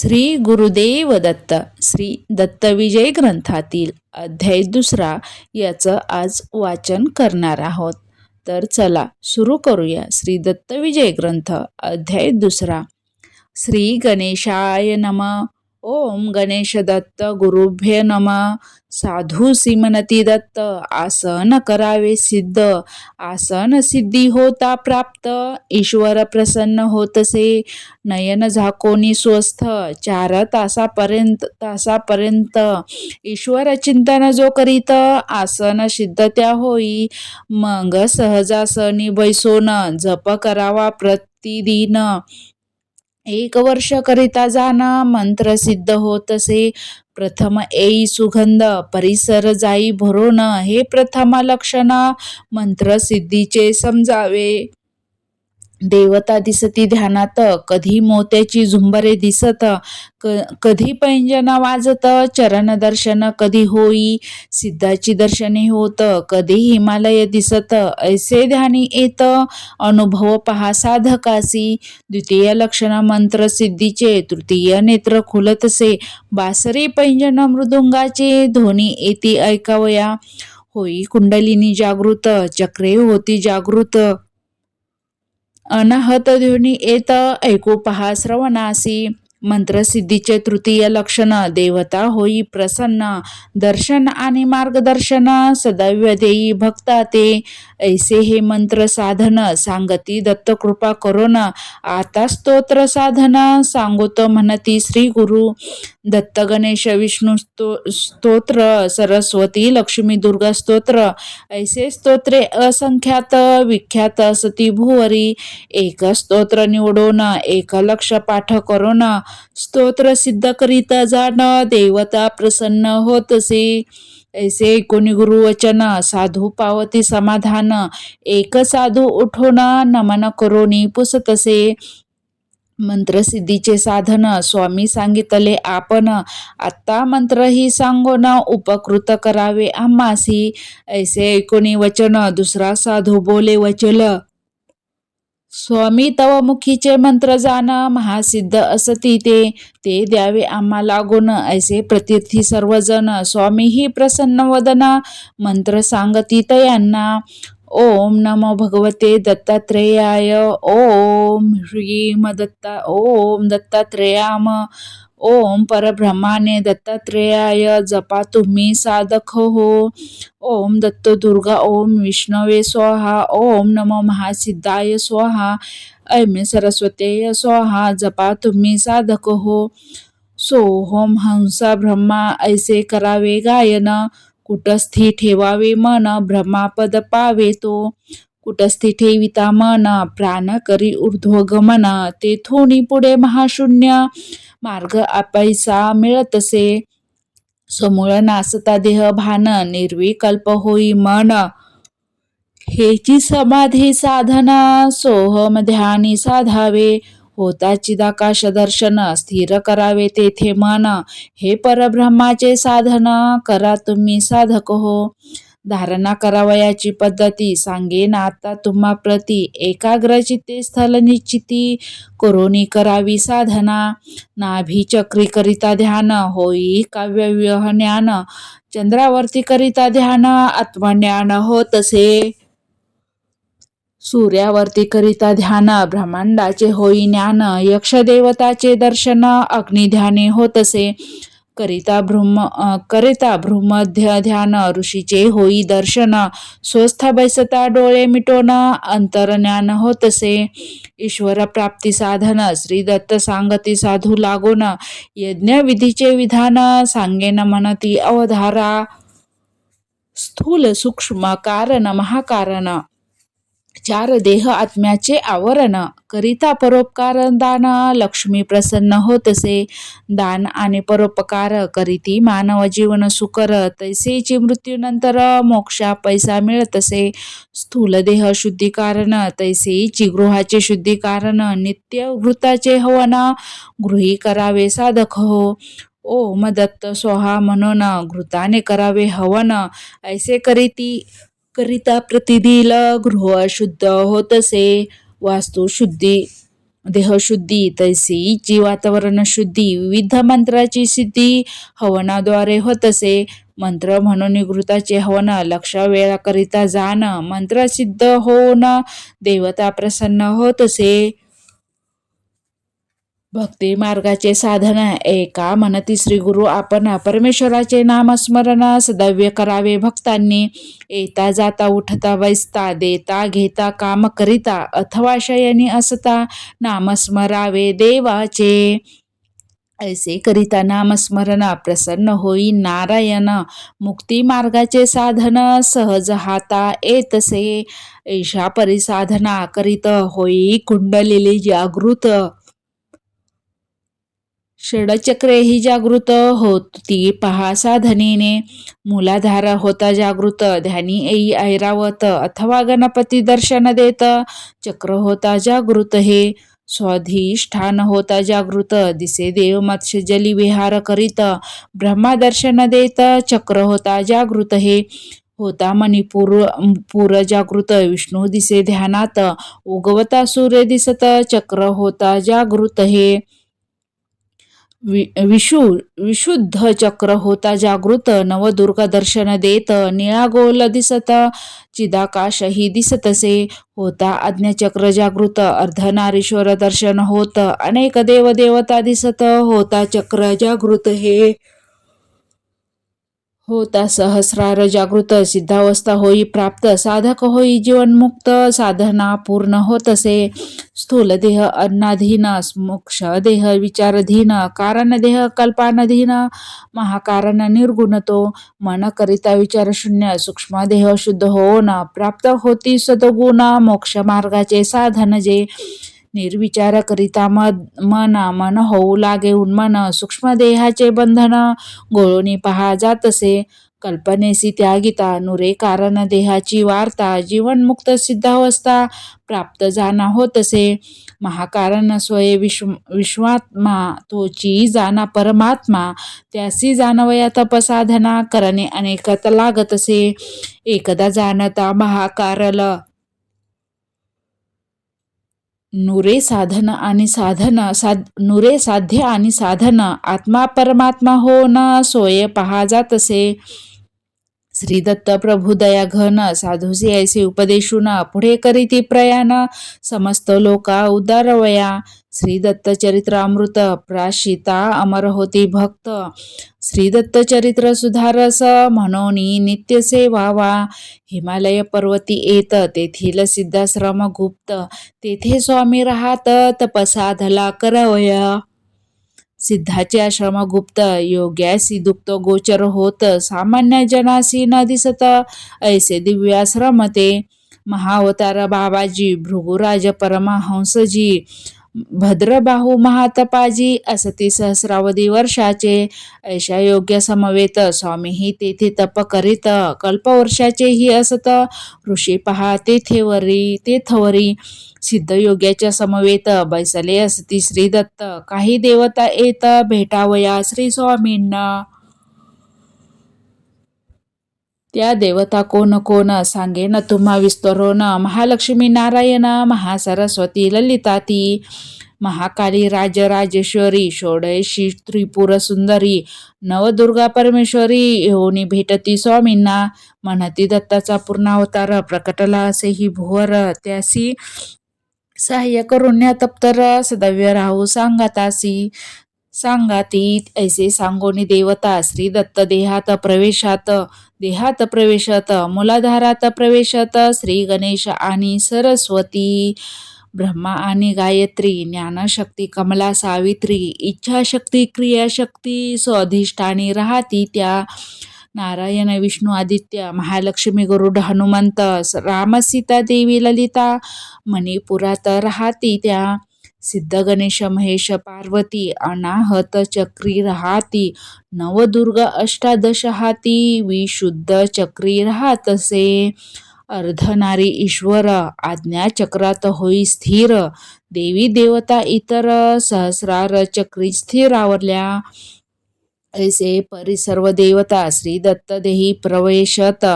श्री गुरुदेव दत्त श्री दत्तविजय ग्रंथातील अध्याय दुसरा याचं आज वाचन करणार आहोत. तर चला सुरू करूया श्री दत्तविजय ग्रंथ अध्याय दुसरा. श्री गणेशाय नम. ओम गणेश दत्त गुरुभ्य नम। साधू सिमनती दत्त आसन करावे सिद्ध। आसन सिद्धी होता प्राप्त ईश्वर प्रसन्न होतसे। नयन झाकोनी स्वस्थ चार तासापर्यंत तासापर्यंत। ईश्वर चिंतन जो करीत आसन सिद्ध त्या होई। मग सहजासनी बैसोन जप करावा प्रतिदिन। एक वर्ष करिता जाण मंत्र सिद्ध होतसे. प्रथम एई सुगंध परिसर जाई भरोन हे प्रथम लक्षण. मंत्र सिद्धीचे समजावे. देवता दिसती ध्यानात कधी मोत्याची झुंबरे दिसत क कधी पैंजना वाजत चरण दर्शन कधी होई सिद्धाची दर्शने होत कधी हिमालय दिसत ऐसे ध्यानी येत अनुभव पहा साधकासी द्वितीय लक्षण मंत्र सिद्धीचे तृतीय नेत्र खुलतसे बासरी पैंजन मृदुंगाचे ध्वनी येती ऐकावया होई कुंडलिनी जागृत चक्रे होती जागृत अनाहत ध्वनी येत ऐकू पहा श्रवणासी. मंत्रसिद्धीचे तृतीय लक्षण देवता होई प्रसन्न. दर्शन आणि मार्गदर्शन सदैव देई भक्ता ते ऐसे हे मंत्र साधन सांगती दत्त कृपा करोन आता स्तोत्र साधन सांगोत म्हणती श्री गुरु. दत्त गणेश विष्णू स्तो स्तोत्र सरस्वती लक्ष्मी दुर्गा स्तोत्र ऐसे स्तोत्रे असंख्यात विख्यात सती भुवरी एक स्तोत्र निवडून एक लक्ष पाठ करून स्तोत्र सिद्ध करीत जाण देवता प्रसन्न होतसे. ऐसे कोणी गुरुवचन साधू पावती समाधान एक साधू उठोन नमन करोनी पुसतसे. मंत्रसिद्धीचे साधन स्वामी सांगितले आपण. आत्ता मंत्र ही सांगोन उपकृत करावे आम्हासी. ऐसे ऐकोनी वचन दुसरा साधू बोले वचल. स्वामी तव मुखीचे मंत्र जाण महासिद्ध असती ते. ते द्यावे आम्हा लागून. ऐसे प्रतीर्थी सर्वजण स्वामी ही प्रसन्न वदना. मंत्र सांगती तयांना. ओम नमो भगवते दत्तात्रेयाय ओम ह्रीम दत्ता ओम दत्तात्रेयाम ओम परब्रह्माने दत्तात्रेयाय जपा तुम्ही साधक हो। ओम दत्त दुर्गा ओम विष्णवे स्वाहा ओम नमो महासिद्धाय स्वाहा ऐमे सरस्वतेय स्वाहा जपा तुम्ही साधक हो। सोहोम हंसा ब्रह्मा ऐसे करावे गायन। कुटस्थी ठेवावे मन ब्रह्मापद पावे तो कुटस्थी ठेविता मन प्राण करी ऊर्ध्वगमन तेथोनी पुढे महाशून्य. मार्ग आपैसा मिळतसे. समूळ नासता देह भान निर्विकल्प होई मन. हेची समाधी साधना सोहम ध्यानी साधावे. होता चिदाकाश दर्शन स्थिर करावे तेथे मन. हे परब्रह्माचे साधन करा तुम्ही साधक हो. धारणा करावयाची पद्धती सांगेन आता तुम्हा प्रती. एकाग्र चित्ते स्थल निश्चिती करोनी करावी साधना. नाभी चक्री करिता ध्यान होई काव्यव्यह ज्ञान. चंद्रावरती करिता ध्यान आत्मज्ञान हो तसे. सूर्यावरती करिता ध्यान ब्रह्मांडाचे होई ज्ञान यक्षदेवताचे दर्शन अग्निध्याने होतसे. करिता ब्रह्म करिता भ्रूमध्य ध्यान ऋषीचे होई दर्शन स्वस्थ बैसता डोळे मिटोन अंतरज्ञान होतसे. ईश्वर प्राप्ती साधन श्री दत्त सांगती साधू लागोन यज्ञ विधीचे विधान सांगेन म्हणती अवधारा. स्थूल सूक्ष्म कारण महाकारण चार देह आत्म्याचे आवरण. करिता परोपकार दान लक्ष्मी प्रसन्न होतसे. दान आणि परोपकार करीती मानव जीवन सुकर. तैसेची मृत्यूनंतर मोक्षा पैसा मिळतसे. स्थूल देह शुद्धीकारण तैसेची गृहाचे शुद्धीकारण नित्य घृताचे हवन गृही करावे साधक हो. ओम दत्त सोहा म्हणून घृताने करावे हवन. ऐसे करीती करिता प्रतिदिल गृह शुद्ध होतसे वास्तुशुद्धी देहशुद्धी तैसीची वातावरण शुद्धी विविध मंत्राची सिद्धी हवनाद्वारे होत असे मंत्र म्हणून निगृताचे हवन लक्ष वेळाकरिता जाणं मंत्र सिद्ध होऊन देवता प्रसन्न होत असे भक्ती मार्गाचे साधन एका म्हणती श्री गुरु आपण परमेश्वराचे नामस्मरण सदव्य करावे भक्तांनी. येता जाता उठता बैसता देता घेता काम करिता अथवा शयनी असता नामस्मरावे देवाचे. ऐसे करिता नामस्मरण प्रसन्न होई नारायण मुक्ती मार्गाचे साधन सहज हाता येतसे. ऐशा परिसाधना करीत होई कुंडलेली जागृत. षडचक्रे ही जागृत होती पहा साधनेने. मूलाधार होता जागृत ध्यानी ऐ ऐरावत अथवा गणपती दर्शन देत चक्र होता जागृत हे. स्वाधिष्ठान होता जागृत दिसे देव मत्स्य जली विहार करीत ब्रह्मा दर्शन देत चक्र होता जागृत हे. होता मणिपूर पूर जागृत विष्णू दिसे ध्यानात उगवता सूर्य दिसत चक्र होता जागृत हे. वि विशु विशुद्ध चक्र होता जागृत नवदुर्गा दर्शन देत निळा गोल दिसत चिदाकाशही दिसतसे होता आज्ञाचक्र जागृत अर्धनारीश्वर दर्शन होत अनेक देवदेवता दिसत होता चक्र जागृत हे होता सहस्रार जागृत सिद्धावस्था होई प्राप्त साधक होई जीवनमुक्त साधना पूर्ण होत असे स्थूल देह अन्नाधीन मोक्ष देह विचारधीन कारण देह कल्पानधीन महाकारण निर्गुण तो मन करिता विचार शून्य सूक्ष्म देह शुद्ध होऊन प्राप्त होती सदगुण मोक्ष मार्गाचे साधन जे। निर्विचार करिता मद मन मन होऊ लागे उन्मन सूक्ष्म देहाचे बंधन गोळूनी पहा जातसे कल्पनेसी त्यागिता नुरे कारण देहाची वार्ता जीवनमुक्त सिद्धावस्था प्राप्त जाणा होतसे महाकारण स्वये विश्व विश्वात्मा तोची जाना परमात्मा त्यासी जाणवया तपसाधना करणे अनेकत लागतसे एकदा जाणता महाकारल नुरे साधन आणि साधन साध नुरे साध्य आणि साधन आत्मा परमात्मा हो ना सोय पहा जातसे. श्री दत्त प्रभु दया घन साधूचे ऐसे उपदेशून पुढे करीती प्रयाण समस्त लोका उदारवया श्री दत्त चरित्रामृत प्राशिता अमर होती भक्त. श्री दत्त चरित्र सुधारस म्हणून नित्य सेवावा हिमालय पर्वती येत तेथील सिद्धाश्रम गुप्त. तेथे स्वामी राहत तपसाधला करवया. सिद्धाचे आश्रम गुप्त योग्यासी दुप्त गोचर होत सामान्य जनासी न दिसत ऐसे दिव्याश्रम ते महावतार बाबाजी भृगुराज परमहंसजी भद्रबाहू महातपाजी असती सहस्रावधी वर्षाचे ऐशा योग्य समवेत स्वामीही तेथे तप करीत कल्पवर्षाचेही असत ऋषी पहा तेथेवरी तेथवरी सिद्धयोग्याच्या समवेत बैसले असती श्री दत्त काही देवता येत भेटावया श्री स्वामींना. त्या देवता कोण कोण सांगे न तुम्हा विस्तरोन महालक्ष्मी नारायण महासरस्वती ललिताती. महाकाली राजराजेश्वरी षोडशी त्रिपुर सुंदरी नवदुर्गा परमेश्वरी येऊनी भेटती स्वामींना. म्हणती दत्ताचा पूर्णावतार प्रकटला असेही भुवर. त्यासी सहाय्य करून तप्तर सदव्य राहू सांगातासी. सांगाती ऐसे सांगोनी देवता श्री दत्त देहात प्रवेशात. देहात प्रवेशात मुलाधारात प्रवेशात श्री गणेश आणि सरस्वती. ब्रह्मा आणि गायत्री ज्ञानशक्ती कमला सावित्री इच्छाशक्ती क्रियाशक्ती स्वाधिष्ठानी राहती त्या नारायण विष्णू आदित्य महालक्ष्मी गरुड हनुमंत राम सीता देवी ललिता मणिपुरात राहती त्या. सिद्ध गणेश महेश पार्वती अनाहत चक्री राहती. नवदुर्ग अष्टादश हाती विशुद्ध चक्री राहतसे अर्धनारी ईश्वर आज्ञा चक्रात होई स्थिर. देवी देवता इतर सहस्रार चक्री स्थिर आवरल्या. ऐसे परी सर्व देवता श्री दत्त देही प्रवेशत.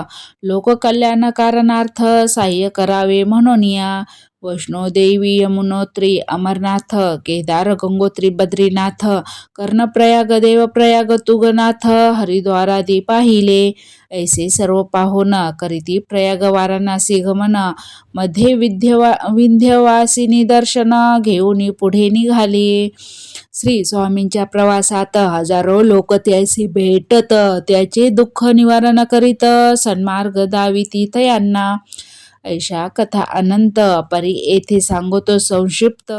लोककल्याण कारणार्थ सहाय्य करावे म्हणून या. वैष्णोदेवी यमुनोत्री अमरनाथ केदार गंगोत्री बद्रीनाथ कर्णप्रयाग देवप्रयाग तुगनाथ हरिद्वारादी पाहिले ऐसे सर्व पाहुन करीती प्रयाग वाराणसी गमनमध्ये विध्यवा विंध्यवासिनी दर्शन घेऊन पुढे निघाली. श्री स्वामींच्या प्रवासात हजारो लोक त्याशी भेटत त्याचे दुःख निवारण करीत सन्मार्ग दावी दाविती यांना. ऐशा कथा अनंत परी येथे सांगतो संक्षिप्त.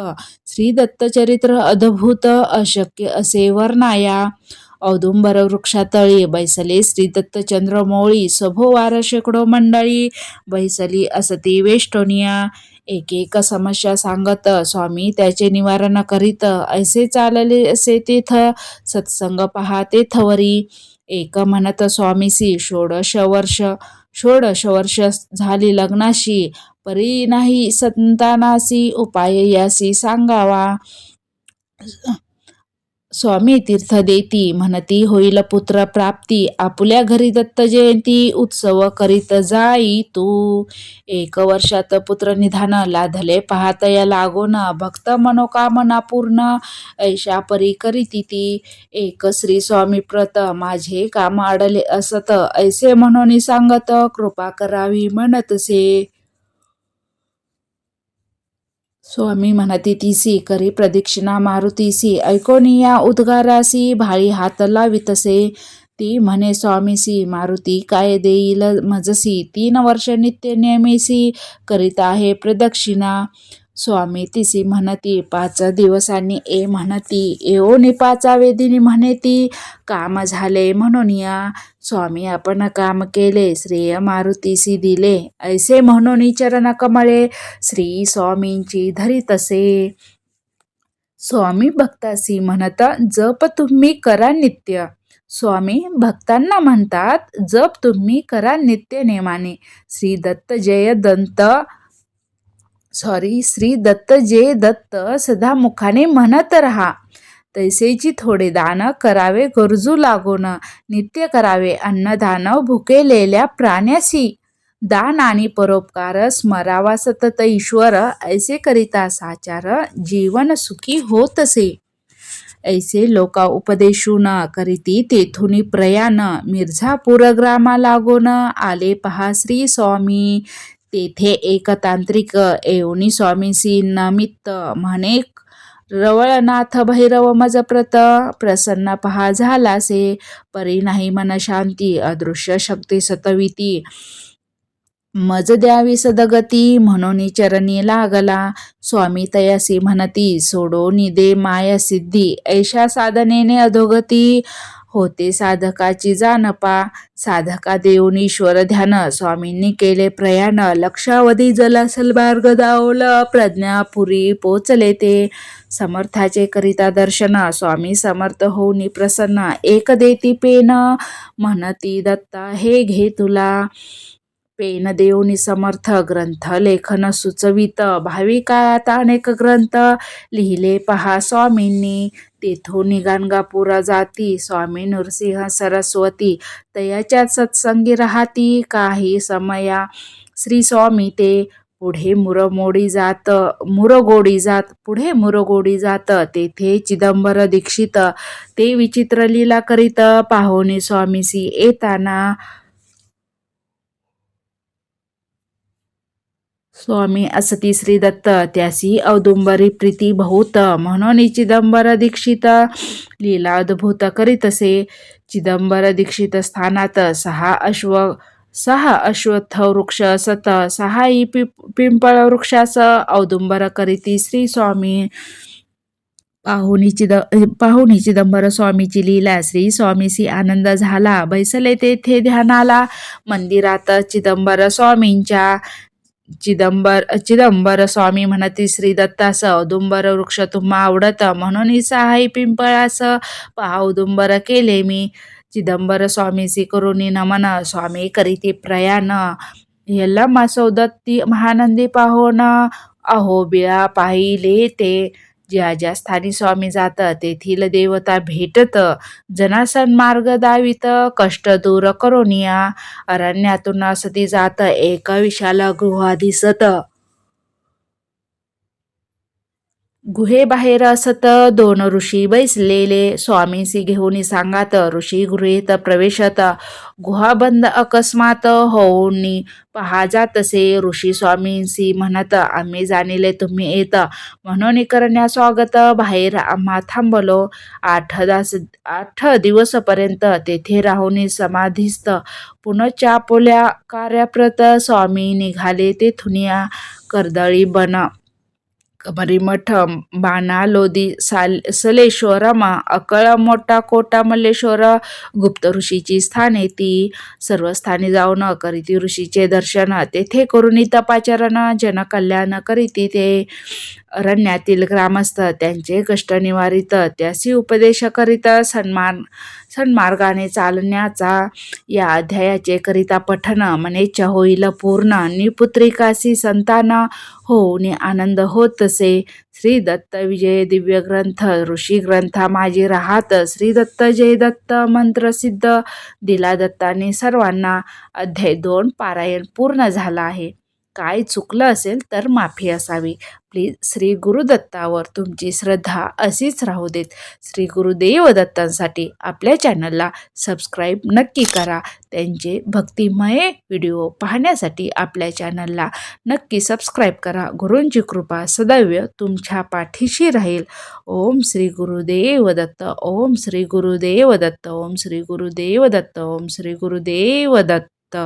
श्री दत्तचरित्र अद्भुत अशक्य असे वर्णाया. औदुंबर वृक्षातळी बैसले श्री दत्तचंद्र मोळी सभोवार शेकडो मंडळी बैसली असती वेष्टोनिया. एक एक समस्या सांगत स्वामी त्याचे निवारण करीत ऐसे चालले असे तेथ सत्संग पहा तेथवरी एक म्हणत स्वामीसी षोडश वर्ष. षोडश वर्ष झाली लग्नाशी. परी नाही संतानासी उपाय यासी सांगावा. स्वामी तीर्थ देती म्हणती होईल पुत्र प्राप्ती आपुल्या घरी दत्त जयंती उत्सव करीत जाई तू. एक वर्षात पुत्र निधान लाधले पाहत या लागोन भक्त मनोकामना पूर्ण ऐशा परी करीती ती. एक श्री स्वामी प्रत माझे काम अडले असत ऐसे म्हणून सांगत कृपा करावी म्हणतसे स्वामी म्हणती तिसी करी प्रदक्षिणा मारुतीसी ऐकोनिया उद्गारासी भाळी हात लावितसे ती म्हणे स्वामीसी मारुती काय देईल मजसी तीन वर्ष नित्य नेमेसी करीत आहे प्रदक्षिणा. स्वामी तिसी म्हणती पाच दिवसांनी ए म्हणती येऊनी पाचा वेदिनी म्हणेती काम झाले म्हणून या. स्वामी आपण काम केले श्रेय मारुतीसी दिले ऐसे म्हणून चरण कमळे श्री स्वामींची धरी तसे. स्वामी भक्तासी म्हणता जप तुम्ही करा नित्य. स्वामी भक्तांना म्हणतात जप तुम्ही करा नित्य नेमाने. श्री दत्त जय दंत. सॉरी श्री दत्त जय दत्त सदा मुखाने म्हणत रहा. तैसेची थोडे दान करावे गरजू लागून नित्य करावे. अन्नदान भुकेलेल्या प्राण्यासी दान आणि परोपकार स्मरावा सतत ईश्वर ऐसे करिता साचार जीवन सुखी होत असे ऐसे लोका उपदेशून करीती तेथून प्रयाण मिर्झापूर ग्रामा लागून आले पहा श्री स्वामी. तेथे एक तांत्रिक येऊनी स्वामीसी नमित्त म्हणे रवळनाथ भैरव मजप्रत प्रसन्न पहा झालासे परी नाही मन शांती अदृश्य शक्ती सतविती. मज द्यावी सदगती म्हणून चरणी लागला. स्वामी तयासी म्हणती सोडोनी दे माया सिद्धी. ऐशा साधनेने अधोगती होते साधकाची जानपा साधका देऊन ईश्वर ध्यान स्वामींनी केले प्रयाण लक्षावधी जलासल मार्ग दावल प्रज्ञापुरी पोचले ते. समर्थाचे करिता दर्शन स्वामी समर्थ होऊनी प्रसन्न एक देती पेन म्हणती दत्ता हे घे तुला. पेन देऊनी समर्थ ग्रंथ लेखन सुचवित भाविकात अनेक ग्रंथ लिहिले पहा स्वामींनी. तेथून गाणगापुरा जाती. स्वामी नृसिंह सरस्वती तयाच्या सत्संगी राहती. काही समया श्री स्वामी ते पुढे मुरमोडी जात मुरगोडी जात पुढे मुरगोडी जात. तेथे चिदंबर दीक्षित ते विचित्र लीला करीत. पाहुणे स्वामीसी येताना स्वामी असती श्री दत्त त्यासी औदुंबरी प्रीती बहुत म्हणून चिदंबर दीक्षित लीला अद्भुत करीतसे चिदंबर दीक्षित स्थानात सहा अश्व सहा अश्वत्थ वृक्ष असत. सहाही पि पिंपळ वृक्षास औदुंबर करीती श्री स्वामी. पाहुणी चिद पाहुणी चिदंबर स्वामीची लीला श्री स्वामीसी आनंद झाला. बैसले तेथे ध्यानाला मंदिरात चिदंबर स्वामींच्या चिदंबर चिदंबर स्वामी म्हणती श्री दत्तास औदुंबर वृक्ष तुम्हा आवडत म्हणून सहाई पिंपळास पहा औदुंबर केले मी चिदंबर स्वामीसी करुणी नमन स्वामी करीते प्रयाण यल्लमा सौदत्ती महानंदी पाहोन अहो बिळा पाहिले ते ज्या ज्या स्थानी स्वामी जात तेथील देवता भेटत. जनासन मार्ग दावित कष्ट दूर करोनिया अरण्यातून असती जात एक विशाल गृहा दिसत. गुहेबाहेर असत दोन ऋषी बैसलेले. स्वामींशी घेऊन सांगात ऋषी गृहीत प्रवेशत. गुहा बंद अकस्मात होऊन पहा जातसे. ऋषी स्वामींसी म्हणत आम्ही जाणिले तुम्ही येत. म्हणून करण्या स्वागत. बाहेर आम्हा थांबलो. आठ दास आठ दिवसपर्यंत तेथे राहून समाधीस्त पुनच्या पोल्या कार्याप्रत स्वामी निघाले तेथुनिया कर्दळी बन कबरीमठ बाणा लोधी साल सलेश्वरमा अकळ मोठा कोटा मल्लेश्वर गुप्त ऋषीची स्थाने ती सर्व स्थानी जाऊन करीती ऋषीचे दर्शन. तेथे करुणी तपाचरण जनकल्याण करीती ते अरण्यातील ग्रामस्थ. त्यांचे कष्ट निवारित त्यासी उपदेश करीत सन्मान सन्मार्गाने चालण्याचा या अध्यायाचे करिता पठन मनेच्छ होईल पूर्ण. निपुत्रिकासी संतान होऊन आनंद होतसे श्री दत्त विजय दिव्य ग्रंथ ऋषी ग्रंथा माझी राहत. श्री दत्त जय दत्त मंत्र सिद्ध. दिला दत्ताने सर्वांना अध्याय दोन पारायण पूर्ण झाला आहे. काय चुकलं असेल तर माफी असावी. प्लीज श्री गुरुदत्तावर तुमची श्रद्धा अशीच राहू देत. श्री गुरुदेव दत्तांसाठी आपल्या चॅनलला सबस्क्राईब नक्की करा. त्यांचे भक्तिमय व्हिडिओ पाहण्यासाठी आपल्या चॅनलला नक्की सबस्क्राईब करा. गुरूंची कृपा सदैव तुमच्या पाठीशी राहील. ओम श्री गुरुदेव दत्त ओम श्री गुरुदेव दत्त ओम श्री गुरुदेव दत्त ओम श्री गुरुदेव दत्त.